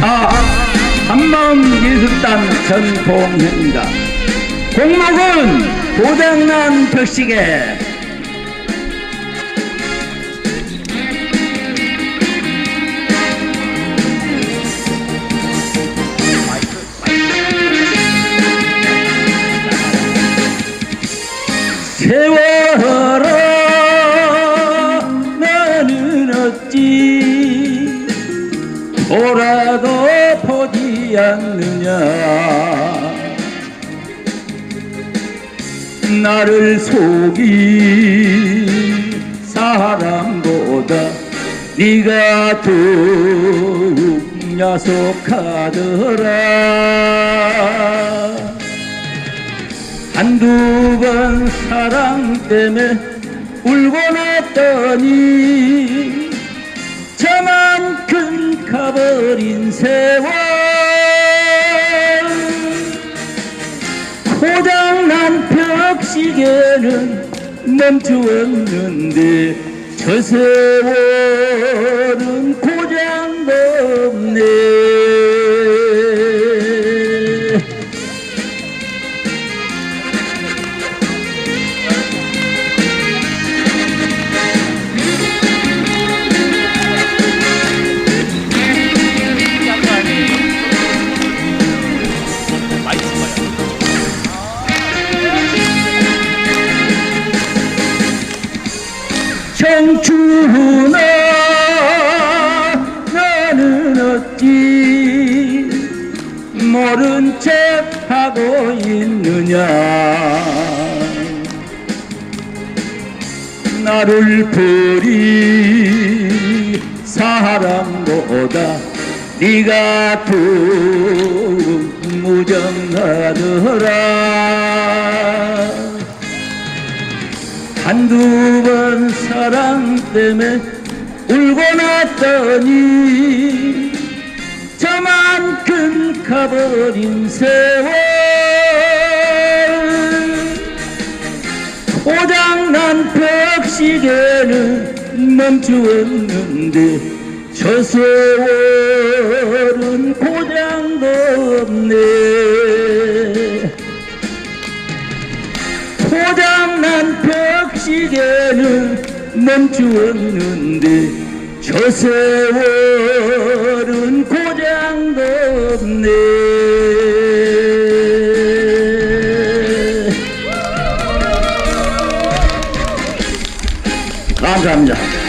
아, 한마음 예술단 전봉현입니다. 공목은 고장난 벽시계. 돌아도 보지 않느냐. 나를 속인 사람보다 네가 더욱 야속하더라. 한두 번 사랑 때문에 울고 났더니 가버린 세월. 고장난 벽시계는 멈추었는데 저 세월은 청춘아 나는 어찌 모른 척 하고 있느냐. 나를 버린 사람보다 네가 더 무정하더라 한두 번 사랑 때문에 울고 났더니 저만큼 가버린 세월. 고장난 벽시계는 멈추었는데 저 세월은 고장도 없네. 고장난 벽 시계는 멈추었는데 저 세월은 고장도 없네. 감사합니다